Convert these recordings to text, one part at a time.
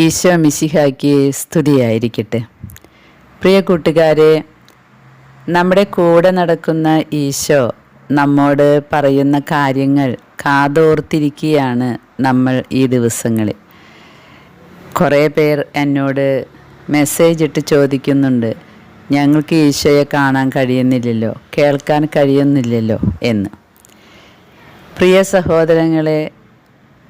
ഈശോ മിശിഹായ്ക്ക് സ്തുതിയായിരിക്കട്ടെ. പ്രിയ കൂട്ടുകാരെ നമ്മുടെ കൂടെ നടക്കുന്ന ഈശോ നമ്മോട് പറയുന്ന കാര്യങ്ങൾ കാതോർത്തിരിക്കുകയാണ് നമ്മൾ ഈ ദിവസങ്ങളിൽ. കുറേ പേർ എന്നോട് മെസ്സേജ് ഇട്ട് ചോദിക്കുന്നുണ്ട് ഞങ്ങൾക്ക് ഈശോയെ കാണാൻ കഴിയുന്നില്ലല്ലോ കേൾക്കാൻ കഴിയുന്നില്ലല്ലോ എന്ന്. പ്രിയ സഹോദരങ്ങളെ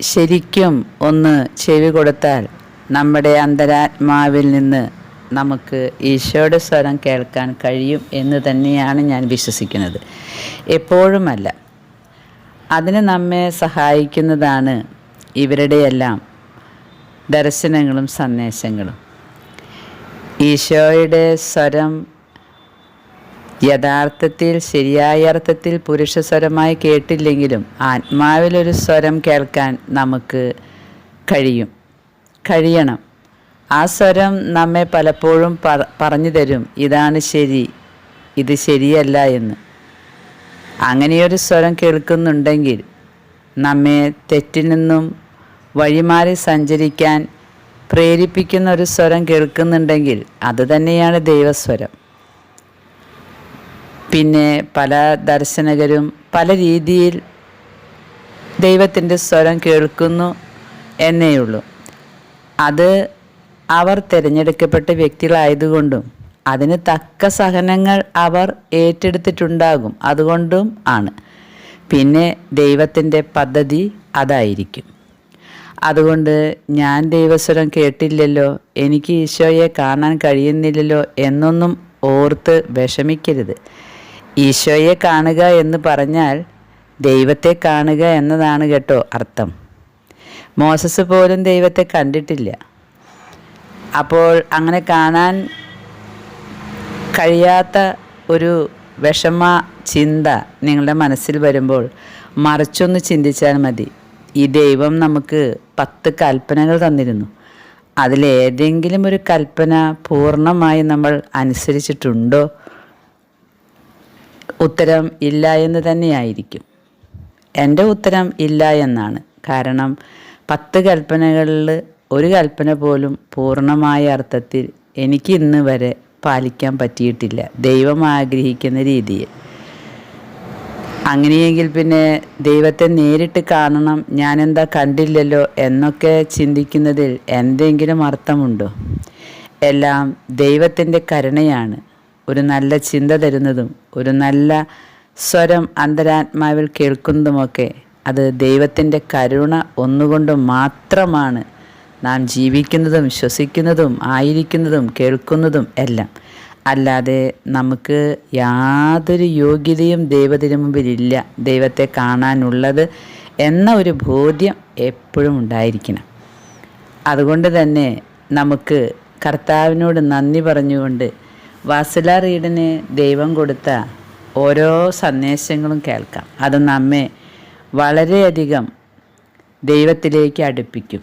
ശരിക്കും ഒന്ന് ചെവി കൊടുത്താൽ നമ്മുടെ അന്തരാത്മാവിൽ നിന്ന് നമുക്ക് ഈശോയുടെ സ്വരം കേൾക്കാൻ കഴിയും എന്ന് തന്നെയാണ് ഞാൻ വിശ്വസിക്കുന്നത്. എപ്പോഴുമല്ല. അതിന് നമ്മെ സഹായിക്കുന്നതാണ് ഇവരുടെയെല്ലാം ദർശനങ്ങളും സന്ദേശങ്ങളും. ഈശോയുടെ സ്വരം യഥാർത്ഥത്തിൽ ശരിയായ അർത്ഥത്തിൽ പുരുഷ സ്വരമായി കേട്ടില്ലെങ്കിലും ആത്മാവിലൊരു സ്വരം കേൾക്കാൻ നമുക്ക് കഴിയും. കഴിയണം. ആ സ്വരം നമ്മെ പലപ്പോഴും പറ- പറഞ്ഞു തരും. ഇതാണ് ശരി. ഇത് ശരിയല്ല എന്ന്. അങ്ങനെയൊരു സ്വരം കേൾക്കുന്നുണ്ടെങ്കിൽ നമ്മെ തെറ്റിൽ നിന്നും വഴിമാറി സഞ്ചരിക്കാൻ പ്രേരിപ്പിക്കുന്ന ഒരു സ്വരം കേൾക്കുന്നുണ്ടെങ്കിൽ അതുതന്നെയാണ് ദൈവസ്വരം. പിന്നെ പല ദർശനകരും പല രീതിയിൽ ദൈവത്തിന്റെ സ്വരം കേൾക്കുന്നു എന്നേയുള്ളൂ അത് അവർ തിരഞ്ഞെടുക്കപ്പെട്ട വ്യക്തികളായതുകൊണ്ടും അതിന് തക്ക സഹനങ്ങൾ അവർ ഏറ്റെടുത്തിട്ടുണ്ടാകും. അതുകൊണ്ടും ആണ്. പിന്നെ ദൈവത്തിന്റെ പദ്ധതി അതായിരിക്കും. അതുകൊണ്ട് ഞാൻ ദൈവസ്വരം കേട്ടില്ലല്ലോ. എനിക്ക് ഈശോയെ കാണാൻ കഴിയുന്നില്ലല്ലോ എന്നൊന്നും ഓർത്ത് വിഷമിക്കരുത്. ഈശോയെ കാണുക എന്ന് പറഞ്ഞാൽ ദൈവത്തെ കാണുക എന്നതാണ് കേട്ടോ അർത്ഥം. മോസസ് പോലും ദൈവത്തെ കണ്ടിട്ടില്ല. അപ്പോൾ അങ്ങനെ കാണാൻ കഴിയാത്ത ഒരു വിഷമ ചിന്ത നിങ്ങളുടെ മനസ്സിൽ വരുമ്പോൾ മറിച്ചൊന്ന് ചിന്തിച്ചാൽ മതി. ഈ ദൈവം നമുക്ക് പത്ത് കൽപ്പനകൾ തന്നിരുന്നു. അതിലേതെങ്കിലും ഒരു കൽപ്പന പൂർണമായി നമ്മൾ അനുസരിച്ചിട്ടുണ്ടോ? ഉത്തരം ഇല്ല എന്ന് തന്നെയായിരിക്കും. എന്റെ ഉത്തരം ഇല്ല എന്നാണ്. കാരണം പത്ത് കൽപ്പനകളിൽ ഒരു കൽപ്പന പോലും പൂർണമായ അർത്ഥത്തിൽ എനിക്ക് ഇന്ന് വരെ പാലിക്കാൻ പറ്റിയിട്ടില്ല. ദൈവം ആഗ്രഹിക്കുന്ന രീതിയിൽ. അങ്ങനെയെങ്കിൽ പിന്നെ ദൈവത്തെ നേരിട്ട് കാണണം ഞാനെന്താ കണ്ടില്ലല്ലോ എന്നൊക്കെ ചിന്തിക്കുന്നതിൽ എന്തെങ്കിലും അർത്ഥമുണ്ടോ? എല്ലാം ദൈവത്തിന്റെ കരുണയാണ്. ഒരു നല്ല ചിന്ത തരുന്നതും ഒരു നല്ല സ്വരം അന്തരാത്മാവിൽ കേൾക്കുന്നതുമൊക്കെ അത് ദൈവത്തിന്റെ കരുണ ഒന്നുകൊണ്ട് മാത്രമാണ് നാം ജീവിക്കുന്നതും ശ്വസിക്കുന്നതും ആയിരിക്കുന്നതും കേൾക്കുന്നതും എല്ലാം. അല്ലാതെ നമുക്ക് യാതൊരു യോഗ്യതയും ദൈവത്തിന് മുമ്പിലില്ല. ദൈവത്തെ കാണാനുള്ളത് എന്ന ഒരു ബോധ്യം എപ്പോഴും ഉണ്ടായിരിക്കണം. അതുകൊണ്ട് തന്നെ നമുക്ക് കർത്താവിനോട് നന്ദി പറഞ്ഞുകൊണ്ട് വാസല റീഡിന് ദൈവം കൊടുത്ത ഓരോ സന്ദേശങ്ങളും കേൾക്കാം. അത് നമ്മെ വളരെയധികം ദൈവത്തിലേക്ക് അടുപ്പിക്കും.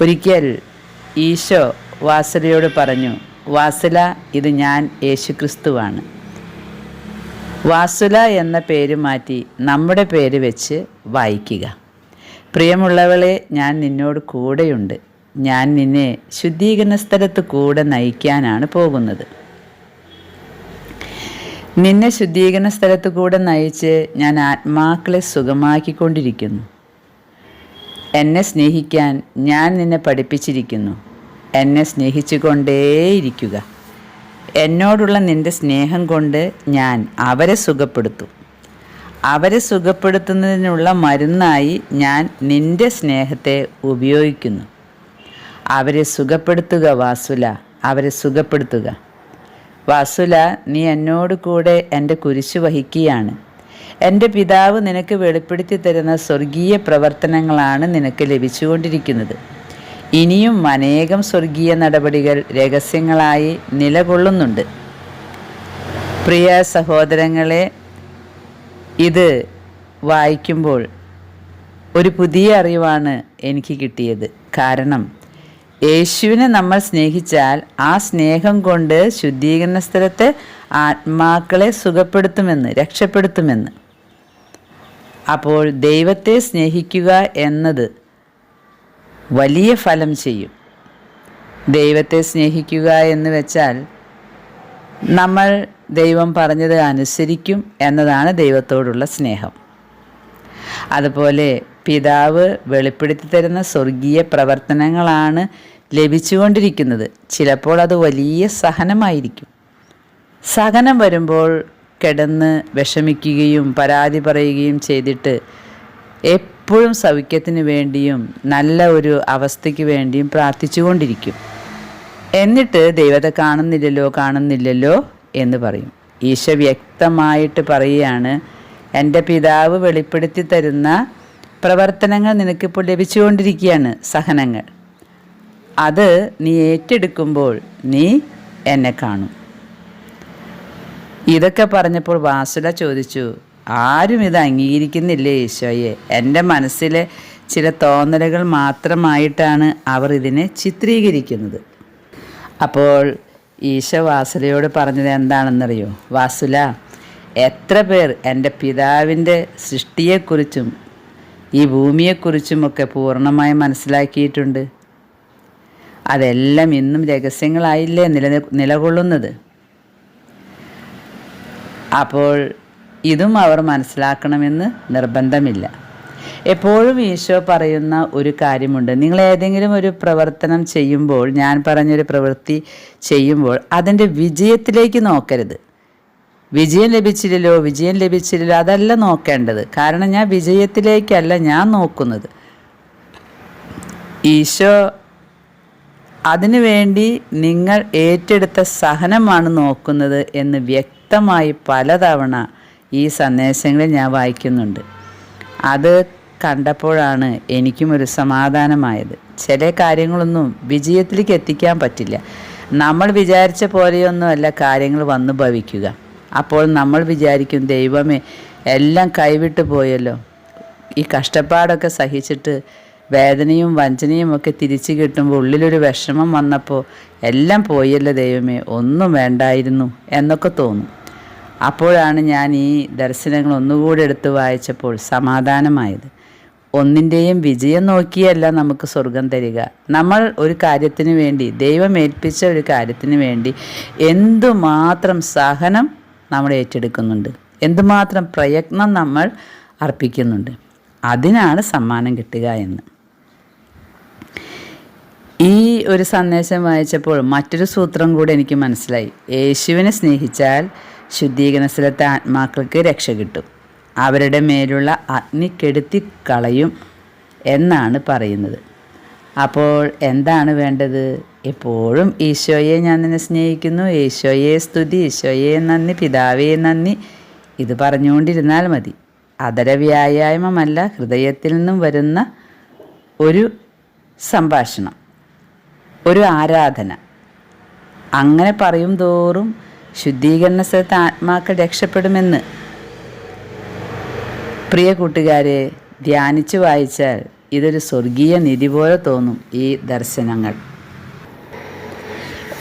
ഒരിക്കൽ ഈശോ വാസലയോട് പറഞ്ഞു വാസല ഇത് ഞാൻ യേശുക്രിസ്തുവാണ്. വാസുല എന്ന പേര് മാറ്റി നമ്മുടെ പേര് വെച്ച് വായിക്കുക. പ്രിയമുള്ളവളെ ഞാൻ നിന്നോട് കൂടെയുണ്ട്. ഞാൻ നിന്നെ ശുദ്ധീകരണ സ്ഥലത്ത് കൂടെ നയിക്കാനാണ് പോകുന്നത്. നിന്നെ ശുദ്ധീകരണ സ്ഥലത്ത് കൂടെ നയിച്ച് ഞാൻ ആത്മാക്കളെ സുഖമാക്കിക്കൊണ്ടിരിക്കുന്നു. എന്നെ സ്നേഹിക്കാൻ ഞാൻ നിന്നെ പഠിപ്പിച്ചിരിക്കുന്നു. എന്നെ സ്നേഹിച്ചുകൊണ്ടേയിരിക്കുക. എന്നോടുള്ള നിന്റെ സ്നേഹം കൊണ്ട് ഞാൻ അവരെ സുഖപ്പെടുത്തും. അവരെ സുഖപ്പെടുത്തുന്നതിനുള്ള മരുന്നായി ഞാൻ നിന്റെ സ്നേഹത്തെ ഉപയോഗിക്കുന്നു. അവരെ സുഖപ്പെടുത്തുക വാസുല. അവരെ സുഖപ്പെടുത്തുക. വാസുല നീ എന്നോട് കൂടെ എന്റെ കുരിശു വഹിക്കുകയാണ് എന്റെ പിതാവ് നിനക്ക് വെളിപ്പെടുത്തി തരുന്ന സ്വർഗീയ പ്രവർത്തനങ്ങളാണ് നിനക്ക് ലഭിച്ചുകൊണ്ടിരിക്കുന്നത്. ഇനിയും അനേകം സ്വർഗീയ നടപടികൾ രഹസ്യങ്ങളായി നിലകൊള്ളുന്നുണ്ട്. പ്രിയ സഹോദരങ്ങളെ ഇത് വായിക്കുമ്പോൾ ഒരു പുതിയ അറിവാണ് എനിക്ക് കിട്ടിയത്. കാരണം യേശുവിനെ നമ്മൾ സ്നേഹിച്ചാൽ ആ സ്നേഹം കൊണ്ട് ശുദ്ധീകരണ സ്ഥലത്തെ ആത്മാക്കളെ സുഖപ്പെടുത്തുമെന്ന് രക്ഷപ്പെടുത്തുമെന്ന്. അപ്പോൾ ദൈവത്തെ സ്നേഹിക്കുക എന്നത് വലിയ ഫലം ചെയ്യും. ദൈവത്തെ സ്നേഹിക്കുക എന്ന് വെച്ചാൽ നമ്മൾ ദൈവം പറഞ്ഞത് അനുസരിക്കും എന്നതാണ് ദൈവത്തോടുള്ള സ്നേഹം. അതുപോലെ പിതാവ് വെളിപ്പെടുത്തി തരുന്ന സ്വർഗീയ പ്രവർത്തനങ്ങളാണ് ലഭിച്ചുകൊണ്ടിരിക്കുന്നത്. ചിലപ്പോൾ അത് വലിയ സഹനമായിരിക്കും. സഹനം വരുമ്പോൾ കിടന്ന് വിഷമിക്കുകയും പരാതി പറയുകയും ചെയ്തിട്ട് എപ്പോഴും സൗഖ്യത്തിന് വേണ്ടിയും നല്ല ഒരു അവസ്ഥയ്ക്ക് വേണ്ടിയും പ്രാർത്ഥിച്ചുകൊണ്ടിരിക്കും. എന്നിട്ട് ദൈവത്തെ കാണുന്നില്ലല്ലോ കാണുന്നില്ലല്ലോ എന്ന് പറയും. ഈശോ വ്യക്തമായിട്ട് പറയുകയാണ് എന്റെ പിതാവ് വെളിപ്പെടുത്തി തരുന്ന പ്രവർത്തനങ്ങൾ നിനക്കിപ്പോൾ ലഭിച്ചുകൊണ്ടിരിക്കുകയാണ് സഹനങ്ങൾ. അത് നീ ഏറ്റെടുക്കുമ്പോൾ നീ എന്നെ കാണും. ഇതൊക്കെ പറഞ്ഞപ്പോൾ വാസുല ചോദിച്ചു ആരും ഇത് അംഗീകരിക്കുന്നില്ലേ ഈശോയെ? എന്റെ മനസ്സിലെ ചില തോന്നലുകൾ മാത്രമായിട്ടാണ് അവർ ഇതിനെ ചിത്രീകരിക്കുന്നത്. അപ്പോൾ ഈശോ വാസുലയോട് പറഞ്ഞത് എന്താണെന്നറിയോ? വാസുല എത്ര പേർ എന്റെ പിതാവിന്റെ സൃഷ്ടിയെക്കുറിച്ചും ഈ ഭൂമിയെക്കുറിച്ചുമൊക്കെ പൂർണമായി മനസ്സിലാക്കിയിട്ടുണ്ട്. അതെല്ലാം ഇന്നും രഹസ്യങ്ങളായില്ലേ നില നിലകൊള്ളുന്നത്? അപ്പോൾ ഇതും അവർ മനസ്സിലാക്കണമെന്ന് നിർബന്ധമില്ല. എപ്പോഴും ഈശോ പറയുന്ന ഒരു കാര്യമുണ്ട്. നിങ്ങൾ ഏതെങ്കിലും ഒരു പ്രവർത്തനം ചെയ്യുമ്പോൾ ഞാൻ പറഞ്ഞൊരു പ്രവൃത്തി ചെയ്യുമ്പോൾ അതിന്റെ വിജയത്തിലേക്ക് നോക്കരുത്. വിജയം ലഭിച്ചില്ലല്ലോ വിജയം ലഭിച്ചില്ലല്ലോ അതല്ല നോക്കേണ്ടത്. കാരണം ഞാൻ വിജയത്തിലേക്കല്ല ഞാൻ നോക്കുന്നത്. ഈശോ അതിനുവേണ്ടി നിങ്ങൾ ഏറ്റെടുത്ത സഹനമാണ് നോക്കുന്നത് എന്ന് വ്യക്തമായി പലതവണ ഈ സന്ദേശങ്ങളിൽ ഞാൻ വായിക്കുന്നുണ്ട്. അത് കണ്ടപ്പോഴാണ് എനിക്കും ഒരു സമാധാനമായത്. ചില കാര്യങ്ങളൊന്നും വിജയത്തിലേക്ക് എത്തിക്കാൻ പറ്റില്ല. നമ്മൾ വിചാരിച്ച പോലെയൊന്നുമല്ല കാര്യങ്ങൾ വന്നു ഭവിക്കുക. അപ്പോൾ നമ്മൾ വിചാരിക്കും ദൈവമേ എല്ലാം കൈവിട്ടു പോയല്ലോ. ഈ കഷ്ടപ്പാടൊക്കെ സഹിച്ചിട്ട് വേദനയും വഞ്ചനയും ഒക്കെ തിരിച്ചു കിട്ടുമ്പോൾ ഉള്ളിലൊരു വിഷമം വന്നപ്പോൾ എല്ലാം പോയല്ലോ ദൈവമേ ഒന്നും വേണ്ടായിരുന്നു എന്നൊക്കെ തോന്നും. അപ്പോഴാണ് ഞാൻ ഈ ദർശനങ്ങൾ ഒന്നുകൂടി എടുത്ത് വായിച്ചപ്പോൾ സമാധാനമായത്. ഒന്നിന്റെയും വിജയം നോക്കിയല്ല നമുക്ക് സ്വർഗം തരിക. നമ്മൾ ഒരു കാര്യത്തിന് വേണ്ടി ദൈവം ഏൽപ്പിച്ച ഒരു കാര്യത്തിന് വേണ്ടി എന്തുമാത്രം സഹനം നമ്മൾ ഏറ്റെടുക്കുന്നുണ്ട്. എന്തുമാത്രം പ്രയത്നം നമ്മൾ അർപ്പിക്കുന്നുണ്ട്. അതിനാണ് സമ്മാനം കിട്ടുക എന്ന്. ഈ ഒരു സന്ദേശം വായിച്ചപ്പോൾ മറ്റൊരു സൂത്രം കൂടെ എനിക്ക് മനസ്സിലായി. യേശുവിനെ സ്നേഹിച്ചാൽ ശുദ്ധീകരണ സ്ഥലത്തെ ആത്മാക്കൾക്ക് രക്ഷ കിട്ടും. അവരുടെ മേലുള്ള അഗ്നി കെടുത്തി കളയും എന്നാണ് പറയുന്നത്. അപ്പോൾ എന്താണ് വേണ്ടത്? എപ്പോഴും ഈശോയെ ഞാൻ നിന്നെ സ്നേഹിക്കുന്നു. ഈശോയെ സ്തുതി. ഈശോയെ നന്ദി. പിതാവേ നന്ദി. ഇത് പറഞ്ഞുകൊണ്ടിരുന്നാൽ മതി. അതര വ്യായാമമല്ല ഹൃദയത്തിൽ നിന്നും വരുന്ന ഒരു സംഭാഷണം ഒരു ആരാധന. അങ്ങനെ പറയും തോറും ശുദ്ധീകരണ സ്ഥലത്ത് ആത്മാക്കൾ രക്ഷപ്പെടുമെന്ന്. പ്രിയ കൂട്ടുകാരെ ധ്യാനിച്ചു വായിച്ചാൽ ഇതൊരു സ്വർഗീയ നിധി പോലെ തോന്നും ഈ ദർശനങ്ങൾ.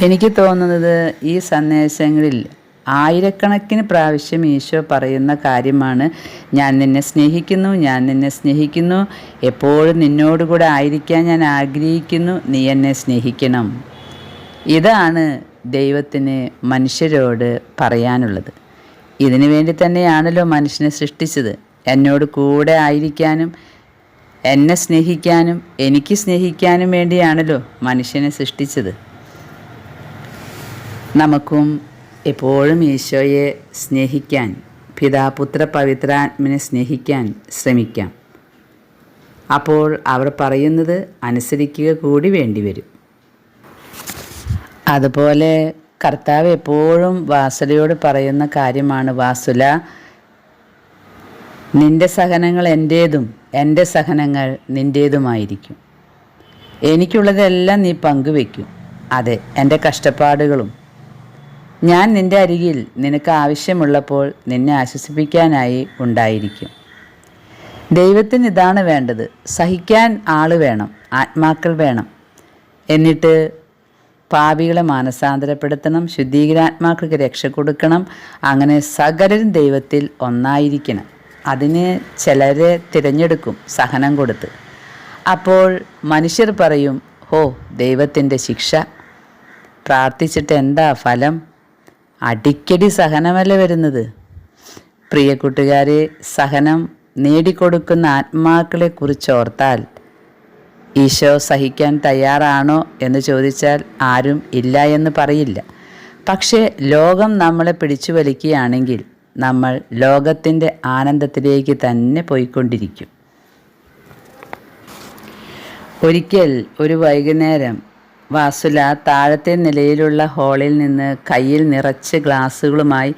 എനിക്ക് തോന്നുന്നത് ഈ സന്ദേശങ്ങളിൽ ആയിരക്കണക്കിന് പ്രാവശ്യം ഈശോ പറയുന്ന കാര്യമാണ്. ഞാൻ നിന്നെ സ്നേഹിക്കുന്നു ഞാൻ നിന്നെ സ്നേഹിക്കുന്നു. എപ്പോഴും നിന്നോടുകൂടെ ആയിരിക്കാൻ ഞാൻ ആഗ്രഹിക്കുന്നു. നീ എന്നെ സ്നേഹിക്കണം. ഇതാണ് ദൈവത്തിന് മനുഷ്യരോട് പറയാനുള്ളത്. ഇതിനു വേണ്ടി തന്നെയാണല്ലോ മനുഷ്യനെ സൃഷ്ടിച്ചത്. എന്നോട് കൂടെ ആയിരിക്കാനും എന്നെ സ്നേഹിക്കാനും എനിക്ക് സ്നേഹിക്കാനും വേണ്ടിയാണല്ലോ മനുഷ്യനെ സൃഷ്ടിച്ചത്. നമുക്കും എപ്പോഴും ഈശോയെ സ്നേഹിക്കാൻ പിതാപുത്ര പവിത്രാത്മനെ സ്നേഹിക്കാൻ ശ്രമിക്കാം. അപ്പോൾ അവർ പറയുന്നത് അനുസരിക്കുക കൂടി വേണ്ടിവരും അതുപോലെ കർത്താവ് എപ്പോഴും വാസുലയോട് പറയുന്ന കാര്യമാണ് വാസുല നിന്റെ സഹനങ്ങൾ എന്റേതും എന്റെ സഹനങ്ങൾ നിന്റേതുമായിരിക്കും എനിക്കുള്ളതെല്ലാം നീ പങ്കുവെക്കും അതെ എന്റെ കഷ്ടപ്പാടുകളും. ഞാൻ നിന്റെ അരികിൽ നിനക്ക് ആവശ്യമുള്ളപ്പോൾ നിന്നെ ആശ്വസിപ്പിക്കാനായി ഉണ്ടായിരിക്കും. ദൈവത്തിന് ഇതാണ് വേണ്ടത്. സഹിക്കാൻ ആൾ വേണം ആത്മാക്കൾ വേണം. എന്നിട്ട് പാപികളെ മാനസാന്തരപ്പെടുത്തണം ശുദ്ധീകരാത്മാക്കൾക്ക് രക്ഷ കൊടുക്കണം. അങ്ങനെ സകലരും ദൈവത്തിൽ ഒന്നായിരിക്കണം. അതിന് ചിലരെ തിരഞ്ഞെടുക്കും സഹനം കൊടുത്ത്. അപ്പോൾ മനുഷ്യർ പറയും ഹോ ദൈവത്തിന്റെ ശിക്ഷ. പ്രാർത്ഥിച്ചിട്ട് എന്താ ഫലം? അടിക്കടി സഹനമല്ലേ വരുന്നത്? പ്രിയ കൂട്ടുകാരെ സഹനം നേടിക്കൊടുക്കുന്ന ആത്മാക്കളെ കുറിച്ച് ഓർത്താൽ ഈശോ സഹിക്കാൻ തയ്യാറാണോ എന്ന് ചോദിച്ചാൽ ആരും ഇല്ല എന്ന് പറയില്ല. പക്ഷേ ലോകം നമ്മളെ പിടിച്ചു വലിക്കുകയാണെങ്കിൽ നമ്മൾ ലോകത്തിന്റെ ആനന്ദത്തിലേക്ക് തന്നെ പോയിക്കൊണ്ടിരിക്കും. ഒരിക്കൽ ഒരു വൈകുന്നേരം വാസുല താഴത്തെ നിലയിലുള്ള ഹാളിൽ നിന്ന് കയ്യിൽ നിറച്ച് ഗ്ലാസ്സുകളുമായി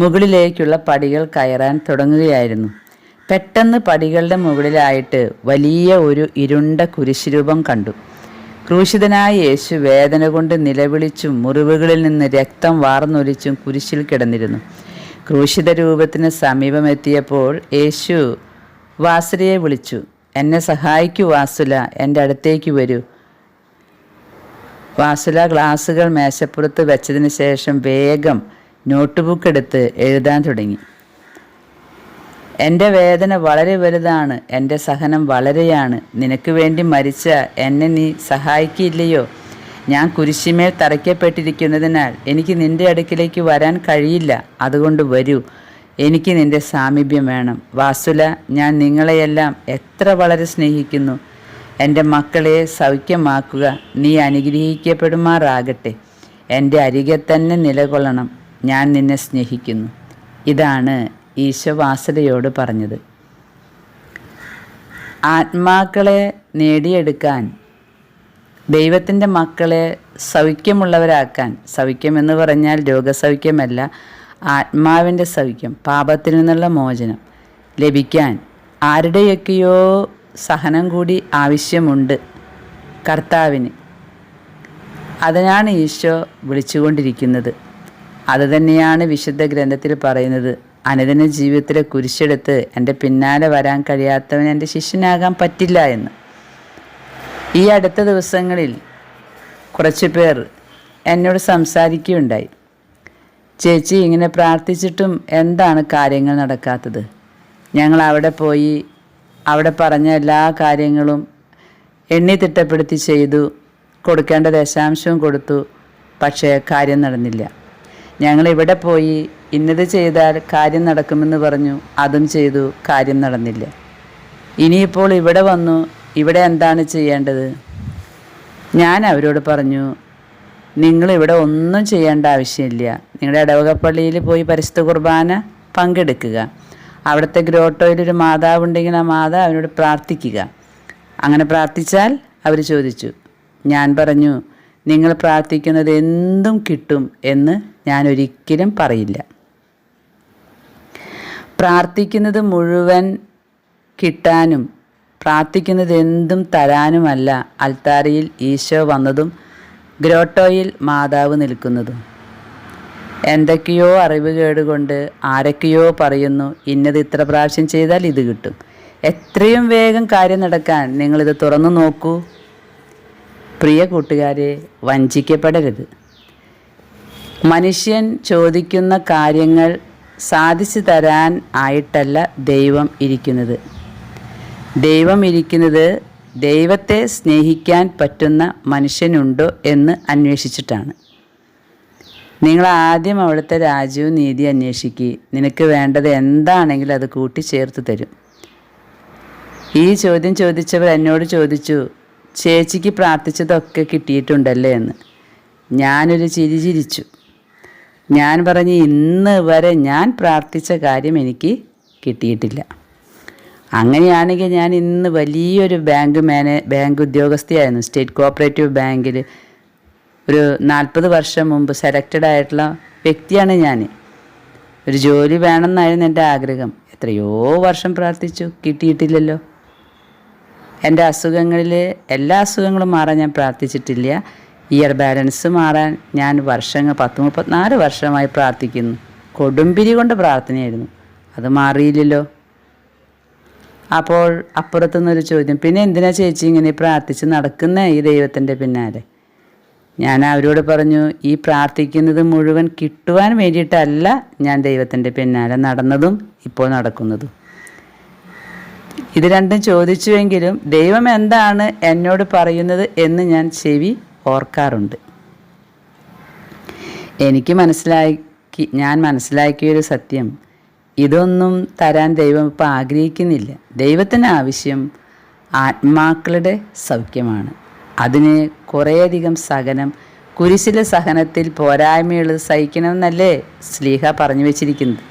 മുകളിലേക്കുള്ള പടികൾ കയറാൻ തുടങ്ങുകയായിരുന്നു. പെട്ടെന്ന് പടികളുടെ മുകളിലായിട്ട് വലിയ ഒരു ഇരുണ്ട കുരിശുരൂപം കണ്ടു. ക്രൂശിതനായ യേശു വേദന കൊണ്ട് നിലവിളിച്ചും മുറിവുകളിൽ നിന്ന് രക്തം വാർന്നൊലിച്ചും കുരിശിൽ കിടന്നിരുന്നു. ക്രൂശിത രൂപത്തിന് സമീപമെത്തിയപ്പോൾ യേശു വാസുലയെ വിളിച്ചു എന്നെ സഹായിക്കൂ വാസുല എന്റെ അടുത്തേക്ക് വരൂ. വാസുല ഗ്ലാസുകൾ മേശപ്പുറത്ത് വെച്ചതിന് ശേഷം വേഗം നോട്ട് ബുക്ക് എടുത്ത് എഴുതാൻ തുടങ്ങി. എന്റെ വേദന വളരെ വലുതാണ് എന്റെ സഹനം വളരെയാണ്. നിനക്ക് വേണ്ടി മരിച്ച എന്നെ നീ സഹായിക്കില്ലയോ? ഞാൻ കുരിശിമേൽ തറയ്ക്കപ്പെട്ടിരിക്കുന്നതിനാൽ എനിക്ക് നിന്റെ അടുക്കിലേക്ക് വരാൻ കഴിയില്ല. അതുകൊണ്ട് വരൂ. എനിക്ക് നിന്റെ സാമീപ്യം വേണം. വാസുല ഞാൻ നിങ്ങളെയെല്ലാം എത്ര വളരെ സ്നേഹിക്കുന്നു. എന്റെ മക്കളെ സൗഖ്യമാക്കുക. നീ അനുഗ്രഹിക്കപ്പെടുമാറാകട്ടെ. എന്റെ അരികെ തന്നെ നിലകൊള്ളണം. ഞാൻ നിന്നെ സ്നേഹിക്കുന്നു. ഇതാണ് ഈശോ വാസുലയോട് പറഞ്ഞത്. ആത്മാക്കളെ നേടിയെടുക്കാൻ ദൈവത്തിന്റെ മക്കളെ സൗഖ്യമുള്ളവരാക്കാൻ സൗഖ്യം എന്ന് പറഞ്ഞാൽ രോഗസൗഖ്യമല്ല ആത്മാവിന്റെ സൗഖ്യം പാപത്തിൽ നിന്നുള്ള മോചനം ലഭിക്കാൻ ആരുടെയൊക്കെയോ സഹനം കൂടി ആവശ്യമുണ്ട് കർത്താവിന്. അതിനാണ് ഈശോ വിളിച്ചുകൊണ്ടിരിക്കുന്നത്. അതുതന്നെയാണ് വിശുദ്ധ ഗ്രന്ഥത്തിൽ പറയുന്നത്. അനുദിന ജീവിതത്തിലെ കുരിശെടുത്ത് എന്റെ പിന്നാലെ വരാൻ കഴിയാത്തവൻ എന്റെ ശിഷ്യനാകാൻ പറ്റില്ല എന്ന്. ഈ അടുത്ത ദിവസങ്ങളിൽ കുറച്ച് പേർ എന്നോട് സംസാരിക്കുകയുണ്ടായി. ചേച്ചി ഇങ്ങനെ പ്രാർത്ഥിച്ചിട്ടും എന്താണ് കാര്യങ്ങൾ നടക്കാത്തത്? ഞങ്ങൾ അവിടെ പോയി അവിടെ പറഞ്ഞ എല്ലാ കാര്യങ്ങളും എണ്ണി തിട്ടപ്പെടുത്തി ചെയ്തു കൊടുക്കേണ്ട ദശാംശവും കൊടുത്തു പക്ഷേ കാര്യം നടന്നില്ല. ഞങ്ങൾ ഇവിടെ പോയി ഇന്നത് ചെയ്താൽ കാര്യം നടക്കുമെന്ന് പറഞ്ഞു അതും ചെയ്തു കാര്യം നടന്നില്ല. ഇനിയിപ്പോൾ ഇവിടെ വന്നു ഇവിടെ എന്താണ് ചെയ്യേണ്ടത്? ഞാൻ അവരോട് പറഞ്ഞു നിങ്ങൾ ഇവിടെ ഒന്നും ചെയ്യേണ്ട ആവശ്യമില്ല. നിങ്ങളുടെ ഇടവകപ്പള്ളിയിൽ പോയി പരിശുദ്ധ കുർബാന പങ്കെടുക്കുക. അവിടുത്തെ ഗ്രോട്ടോയിൽ ഒരു മാതാവ് ഉണ്ടെങ്കിൽ ആ മാതാവ് അവനോട് പ്രാർത്ഥിക്കുക. അങ്ങനെ പ്രാർത്ഥിച്ചാൽ അവർ ചോദിച്ചു ഞാൻ പറഞ്ഞു നിങ്ങൾ പ്രാർത്ഥിക്കുന്നത് എന്തും കിട്ടും എന്ന് ഞാൻ ഒരിക്കലും പറയില്ല. പ്രാർത്ഥിക്കുന്നത് മുഴുവൻ കിട്ടാനും പ്രാർത്ഥിക്കുന്നത് എന്തും തരാനുമല്ല. അൽത്താരയിൽ ഈശോ വന്നതും ഗ്രോട്ടോയിൽ മാതാവ് നിൽക്കുന്നതും. എന്തൊക്കെയോ അറിവ് കേടുകൊണ്ട് ആരൊക്കെയോ പറയുന്നു ഇന്നത് ഇത്ര പ്രാവശ്യം ചെയ്താൽ ഇത് കിട്ടും. എത്രയും വേഗം കാര്യം നടക്കാൻ നിങ്ങളിത് തുറന്നു നോക്കൂ. പ്രിയ കൂട്ടുകാരെ വഞ്ചിക്കപ്പെടരുത്. മനുഷ്യൻ ചോദിക്കുന്ന കാര്യങ്ങൾ സാധിച്ചു തരാൻ ആയിട്ടല്ല ദൈവം ഇരിക്കുന്നത്. ദൈവം ഇരിക്കുന്നത് ദൈവത്തെ സ്നേഹിക്കാൻ പറ്റുന്ന മനുഷ്യനുണ്ടോ എന്ന് അന്വേഷിച്ചിട്ടാണ്. നിങ്ങൾ ആദ്യം അവിടുത്തെ രാജ്യവും നീതി അന്വേഷിക്കുക നിനക്ക് വേണ്ടത് എന്താണെങ്കിലും അത് കൂട്ടിച്ചേർത്ത് തരും. ഈ ചോദ്യം ചോദിച്ചവർ എന്നോട് ചോദിച്ചു ചേച്ചിക്ക് പ്രാർത്ഥിച്ചതൊക്കെ കിട്ടിയിട്ടുണ്ടല്ലേ? എന്ന്. ഞാനൊരു ചിരി ചിരിച്ചു. ഞാൻ പറഞ്ഞു ഇന്ന് വരെ ഞാൻ പ്രാർത്ഥിച്ച കാര്യം എനിക്ക് കിട്ടിയിട്ടില്ല. അങ്ങനെയാണെങ്കിൽ ഞാൻ ഇന്ന് വലിയൊരു ബാങ്ക് മാനേ ബാങ്ക് ഉദ്യോഗസ്ഥയായിരുന്നു. സ്റ്റേറ്റ് കോപ്പറേറ്റീവ് ബാങ്കിൽ ഒരു നാൽപ്പത് വർഷം മുമ്പ് സെലക്റ്റഡ് ആയിട്ടുള്ള വ്യക്തിയാണ് ഞാൻ. ഒരു ജോലി വേണമെന്നായിരുന്നു എന്റെ ആഗ്രഹം. എത്രയോ വർഷം പ്രാർത്ഥിച്ചു. കിട്ടിയിട്ടില്ലല്ലോ. എന്റെ അസുഖങ്ങളിൽ എല്ലാ അസുഖങ്ങളും മാറാൻ ഞാൻ പ്രാർത്ഥിച്ചിട്ടില്ല. ഇയർ ബാലൻസ് മാറാൻ ഞാൻ വർഷങ്ങൾ പത്ത് മുപ്പത്തിനാല് വർഷമായി പ്രാർത്ഥിക്കുന്നു. കൊടുമ്പിരി കൊണ്ട് പ്രാർത്ഥനയായിരുന്നു. അത് മാറിയില്ലല്ലോ. അപ്പോൾ അപ്പുറത്തുനിന്നൊരു ചോദ്യം. പിന്നെ എന്തിനാ ചേച്ചി ഇങ്ങനെ പ്രാർത്ഥിച്ച് നടക്കുന്ന ഈ ദൈവത്തിന്റെ പിന്നാലെ? ഞാൻ അവരോട് പറഞ്ഞു ഈ പ്രാർത്ഥിക്കുന്നത് മുഴുവൻ കിട്ടുവാൻ വേണ്ടിയിട്ടല്ല ഞാൻ ദൈവത്തിന്റെ പിന്നാലെ നടന്നതും ഇപ്പോൾ നടക്കുന്നതും. ഇത് രണ്ടും ചോദിച്ചുവെങ്കിലും ദൈവം എന്താണ് എന്നോട് പറയുന്നത് എന്ന് ഞാൻ ചെവി ഓർക്കാറുണ്ട്. എനിക്ക് മനസ്സിലാക്കി ഞാൻ മനസ്സിലാക്കിയൊരു സത്യം ഇതൊന്നും തരാൻ ദൈവം ഇപ്പോൾ ആഗ്രഹിക്കുന്നില്ല. ദൈവത്തിന് ആവശ്യം ആത്മാക്കളുടെ സൗഖ്യമാണ്. അതിന് കുറേയധികം സഹനം കുരിശിലെ സഹനത്തിൽ പോരായ്മകൾ സഹിക്കണമെന്നല്ലേ സ്ലീഹ പറഞ്ഞു വെച്ചിരിക്കുന്നത്.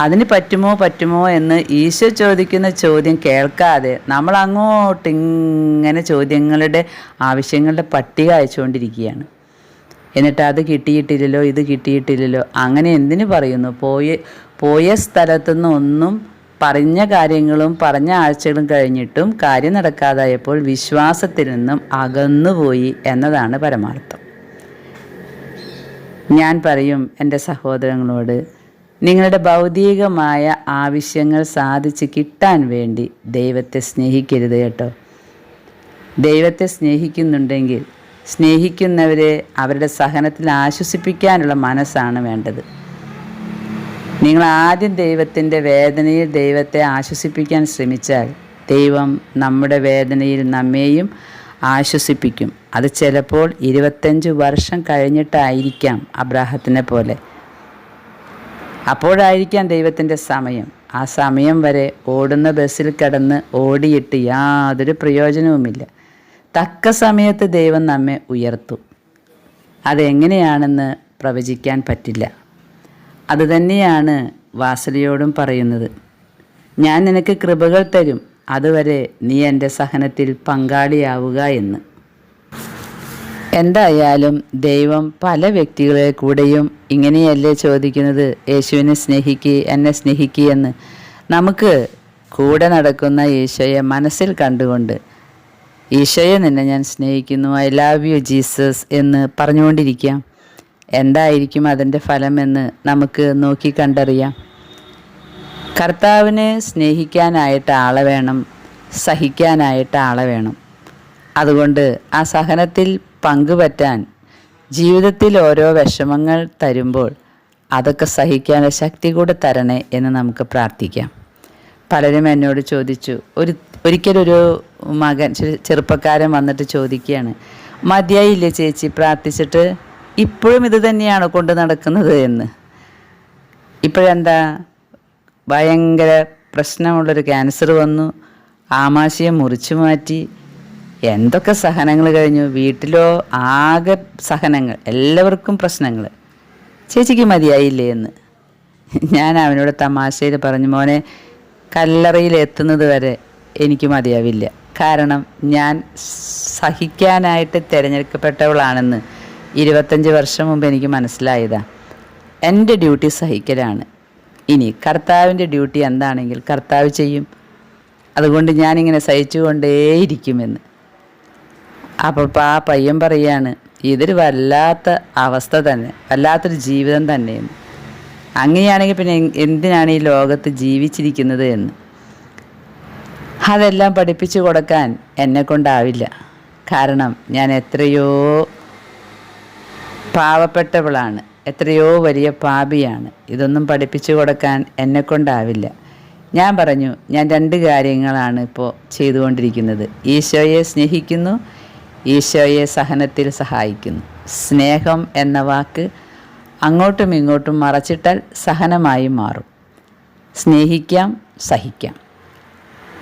അതിന് പറ്റുമോ പറ്റുമോ എന്ന് ഈശോ ചോദിക്കുന്ന ചോദ്യം കേൾക്കാതെ നമ്മൾ അങ്ങോട്ട് ഇങ്ങനെ ചോദ്യങ്ങളുടെ ആവശ്യങ്ങളുടെ പട്ടിക അയച്ചുകൊണ്ടിരിക്കുകയാണ്. എന്നിട്ട് അത് കിട്ടിയിട്ടില്ലല്ലോ ഇത് കിട്ടിയിട്ടില്ലല്ലോ അങ്ങനെ എന്തിനു പറയുന്നു? പോയ പോയ സ്ഥലത്തുനിന്ന് ഒന്നും പറഞ്ഞ കാര്യങ്ങളും പറഞ്ഞ ആഴ്ചകളും കഴിഞ്ഞിട്ടും കാര്യം നടക്കാതായപ്പോൾ വിശ്വാസത്തിൽ നിന്നും അകന്നുപോയി എന്നതാണ് പരമാർത്ഥം. ഞാൻ പറയും എന്റെ സഹോദരങ്ങളോട് നിങ്ങളുടെ ഭൗതികമായ ആവശ്യങ്ങൾ സാധിച്ച് കിട്ടാൻ വേണ്ടി ദൈവത്തെ സ്നേഹിക്കരുത് കേട്ടോ. ദൈവത്തെ സ്നേഹിക്കുന്നുണ്ടെങ്കിൽ സ്നേഹിക്കുന്നവരെ അവരുടെ സഹനത്തിൽ ആശ്വസിപ്പിക്കാനുള്ള മനസ്സാണ് വേണ്ടത്. നിങ്ങൾ ആദ്യം ദൈവത്തിന്റെ വേദനയിൽ ദൈവത്തെ ആശ്വസിപ്പിക്കാൻ ശ്രമിച്ചാൽ ദൈവം നമ്മുടെ വേദനയിൽ നമ്മെയും ആശ്വസിപ്പിക്കും. അത് ചിലപ്പോൾ ഇരുപത്തഞ്ച് വർഷം കഴിഞ്ഞിട്ടായിരിക്കാം അബ്രാഹത്തിനെ പോലെ. അപ്പോഴായിരിക്കാം ദൈവത്തിന്റെ സമയം. ആ സമയം വരെ ഓടുന്ന ബസ്സിൽ കിടന്ന് ഓടിയിട്ട് യാതൊരു പ്രയോജനവുമില്ല. തക്ക സമയത്ത് ദൈവം നമ്മെ ഉയർത്തും. അതെങ്ങനെയാണെന്ന് പ്രവചിക്കാൻ പറ്റില്ല. അതുതന്നെയാണ് വാസലിയോടും പറയുന്നത്. ഞാൻ നിനക്ക് കൃപകൾ തരും. അതുവരെ നീ എന്റെ സഹനത്തിൽ പങ്കാളിയാവുക എന്ന്. എന്തായാലും ദൈവം പല വ്യക്തികളെ കൂടെയും ഇങ്ങനെയല്ലേ ചോദിക്കുന്നത്? യേശുവിനെ സ്നേഹിക്കുക എന്നെ സ്നേഹിക്കുക എന്ന്. നമുക്ക് കൂടെ നടക്കുന്ന ഈശോയെ മനസ്സിൽ കണ്ടുകൊണ്ട് ഈശോയെ നിന്നെ ഞാൻ സ്നേഹിക്കുന്നു. ഐ ലവ് യു ജീസസ് എന്ന് പറഞ്ഞുകൊണ്ടിരിക്കാം. എന്തായിരിക്കും അതിന്റെ ഫലമെന്ന് നമുക്ക് നോക്കി കണ്ടറിയാം. കർത്താവിനെ സ്നേഹിക്കാനായിട്ട് ആളെ വേണം സഹിക്കാനായിട്ട് ആളെ വേണം. അതുകൊണ്ട് ആ സഹനത്തിൽ പങ്കുപറ്റാൻ ജീവിതത്തിൽ ഓരോ വിഷമങ്ങൾ തരുമ്പോൾ അതൊക്കെ സഹിക്കാനുള്ള ശക്തി കൂടെ തരണേ എന്ന് നമുക്ക് പ്രാർത്ഥിക്കാം. പലരും എന്നോട് ചോദിച്ചു ഒരു ഒരിക്കലൊരു മകൻ ചെറുപ്പക്കാരൻ വന്നിട്ട് ചോദിക്കുകയാണ് മതിയായില്ലേ ചേച്ചി? പ്രാർത്ഥിച്ചിട്ട് ഇപ്പോഴും ഇത് തന്നെയാണ് കൊണ്ട് നടക്കുന്നത് എന്ന്. ഇപ്പോഴെന്താ? ഭയങ്കര പ്രശ്നമുള്ളൊരു ക്യാൻസർ വന്നു. ആമാശയം മുറിച്ചു മാറ്റി. എന്തൊക്കെ സഹനങ്ങൾ കഴിഞ്ഞു? വീട്ടിലോ ആകെ സഹനങ്ങൾ എല്ലാവർക്കും പ്രശ്നങ്ങൾ. ചേച്ചിക്ക് മതിയായില്ലേ എന്ന്. ഞാൻ അവനോട് തമാശയിൽ പറഞ്ഞു മോനെ കല്ലറയിൽ എത്തുന്നത് വരെ എനിക്ക് മതിയാവില്ല. കാരണം ഞാൻ സഹിക്കാനായിട്ട് തിരഞ്ഞെടുക്കപ്പെട്ടവളാണെന്ന് ഇരുപത്തഞ്ച് വർഷം മുമ്പ് എനിക്ക് മനസ്സിലായതാ. എന്റെ ഡ്യൂട്ടി സഹിക്കലാണ്. ഇനി കർത്താവിന്റെ ഡ്യൂട്ടി എന്താണെങ്കിൽ കർത്താവ് ചെയ്യും. അതുകൊണ്ട് ഞാനിങ്ങനെ സഹിച്ചുകൊണ്ടേയിരിക്കുമെന്ന്. അപ്പോൾ ആ പയ്യൻ പറയാണ് ഇതൊരു വല്ലാത്ത അവസ്ഥ തന്നെ വല്ലാത്തൊരു ജീവിതം തന്നെയെന്ന്. അങ്ങനെയാണെങ്കിൽ പിന്നെ എന്തിനാണ് ഈ ലോകത്ത് ജീവിച്ചിരിക്കുന്നത് എന്ന്? അതെല്ലാം പഠിപ്പിച്ചു കൊടുക്കാൻ എന്നെ കൊണ്ടാവില്ല കാരണം ഞാൻ എത്രയോ പാവപ്പെട്ടവളാണ്. എത്രയോ വലിയ പാപിയാണ്. ഇതൊന്നും പഠിപ്പിച്ചു കൊടുക്കാൻ എന്നെ കൊണ്ടാവില്ല ഞാൻ പറഞ്ഞു ഞാൻ രണ്ട് കാര്യങ്ങളാണ് ഇപ്പോൾ ചെയ്തുകൊണ്ടിരിക്കുന്നത്. ഈശോയെ സ്നേഹിക്കുന്നു ഈശോയെ സഹനത്തിൽ സഹായിക്കുന്നു. സ്നേഹം എന്ന വാക്ക് അങ്ങോട്ടും ഇങ്ങോട്ടും മറച്ചിട്ടാൽ സഹനമായി മാറും. സ്നേഹിക്കാം സഹിക്കാം.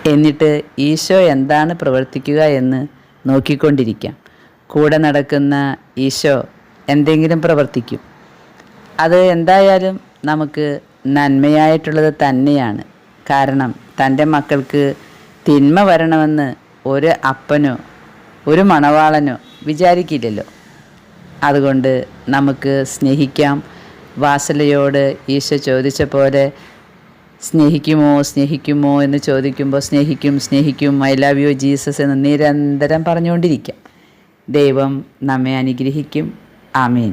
എന്നിട്ട് ഈശോ എന്താണ് പ്രവർത്തിക്കുക എന്ന് നോക്കിക്കൊണ്ടിരിക്കാം. കൂടെ നടക്കുന്ന ഈശോ എന്തെങ്കിലും പ്രവർത്തിക്കും. അത് എന്തായാലും നമുക്ക് നന്മയായിട്ടുള്ളത് തന്നെയാണ്. കാരണം തന്റെ മക്കൾക്ക് തിന്മ വരണമെന്ന് ഒരു അപ്പനോ ഒരു മണവാളനോ വിചാരിക്കില്ലല്ലോ. അതുകൊണ്ട് നമുക്ക് സ്നേഹിക്കാം. വാസലയോട് ഈശോ ചോദിച്ച പോലെ സ്നേഹിക്കുമോ സ്നേഹിക്കുമോ? എന്ന് ചോദിക്കുമ്പോൾ സ്നേഹിക്കും സ്നേഹിക്കും ഐ ലവ് യു ജീസസ് എന്ന് നിരന്തരം പറഞ്ഞുകൊണ്ടിരിക്കാം. ദൈവം നമ്മെ അനുഗ്രഹിക്കും. আমিন।